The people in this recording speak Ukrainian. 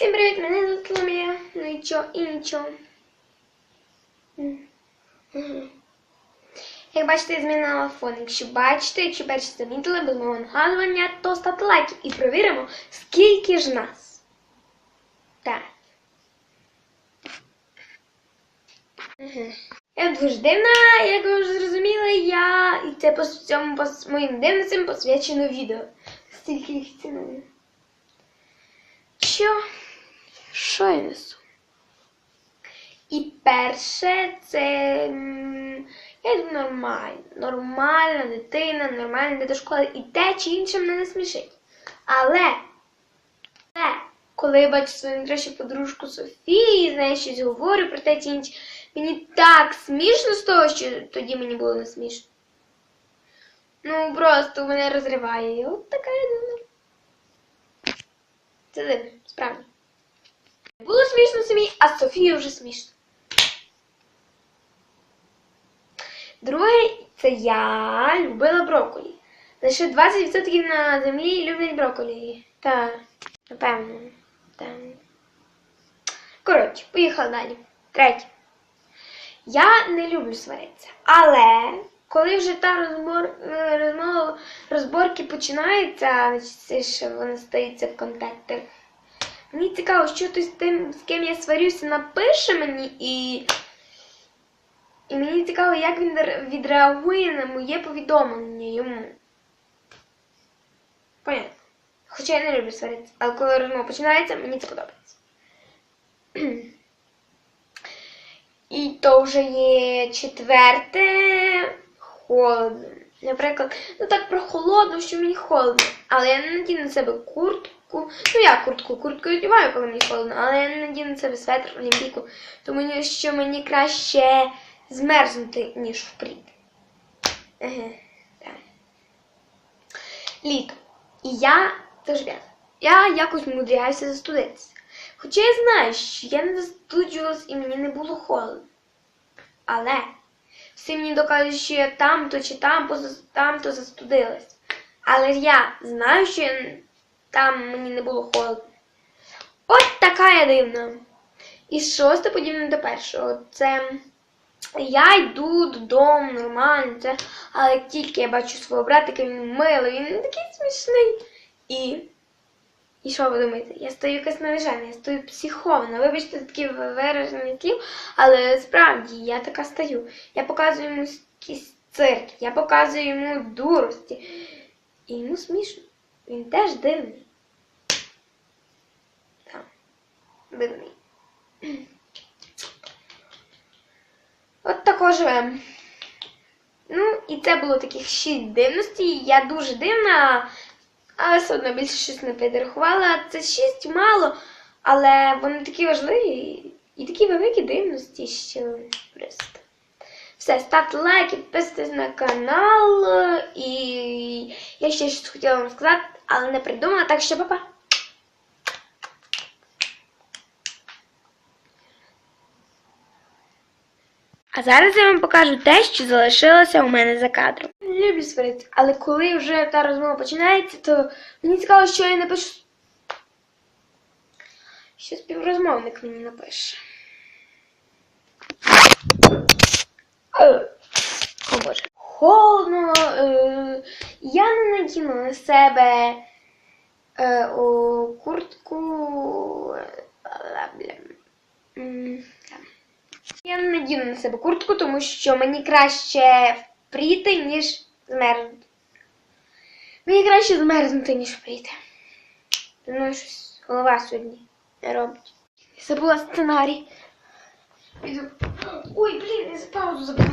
Всім привіт, мене звуть Соломія. Ну і чо, і нічого. Як бачите, я змінила фон. Якщо бачите, якщо перші замітили без мого нагадування, то ставте лайки і провіримо, скільки ж нас. Так. Я дуже дивна, як ви вже зрозуміли, я і це по цьому по моїм дивностям посвячено відео. Стільки їх ціную. Що? Що я несу? І перше, це я йду нормально. Нормальна дитина, нормально йде до школи. І те чи інше мене не смішить. Але, але коли я бачу свою найкращу подружку Софії, з нею щось говорю про те чи інше, мені так смішно з того, що тоді мені було не смішно. Ну, просто мене розриває. От така я. Це дивно, справді. Самі, а Софії вже смішно. Друге, це я любила брокколі. Лише 20% на землі люблять брокколі. Та, напевно. Та. Коротше, поїхали далі. Третє. Я не люблю сваритися. Але коли вже та розбор, е, розмова розборки починається, ще вона стається в контактах. Мені цікаво, що той з тим, з ким я сварюся, напише мені і. І мені цікаво, як він ре- відреагує на моє повідомлення йому. Понятно. Хоча я не люблю сваритися, але коли розмова починається, мені це подобається. І то вже є четверте холодно. Наприклад, ну так прохолодно, що мені холодно. Але я не надіну на себе куртку. Ну я куртку, куртку одягаю, коли мені холодно, але я не надіну на себе светр, олімпійку, тому що мені краще змерзнути, ніж впріти. Еге, так. Літо. І я теж в'язана. Я якось мудряюся застудитися. Хоча я знаю, що я не застуджувалась і мені не було холодно. Але всі мені доказують, що я там-то чи там, поза- там-то застудилась. Але я знаю, що я там мені не було холодно. От така я дивна. І шосте подібне до першого. Це я йду додому нормально, це, але тільки я бачу свого братика, він милий, він такий смішний. І. І що ви думаєте? Я стою якась навіжена, я стою психована. Вибачте такі виражені слів, але справді я така стою. Я показую йому якийсь цирк, я показую йому дурості. І йому смішно. Він теж дивний. Так, дивний. От також живемо. Ну, і це було таких шість дивностей. Я дуже дивна, але все одно більше щось не підрахувала. Це шість мало, але вони такі важливі і такі великі дивності, що просто. Все, ставте лайки, підписуйтесь на канал. І я ще щось хотіла вам сказати, але не придумала, так що па-па. А зараз я вам покажу те, що залишилося у мене за кадром. Люблю сваритися, але коли вже та розмова починається, то мені цікаво, що я напишу. Що співрозмовник мені напише. Е, О Боже. Холодно. Е, я не надіну на себе е, о, куртку. е. Я не надіну на себе куртку, тому що мені краще впріти, ніж змерзнути. Мені краще змерзнути, ніж впріти. Ну, щось голова сьогодні не робить. Я забула сценарій. Ой, блін, я за паузу забула.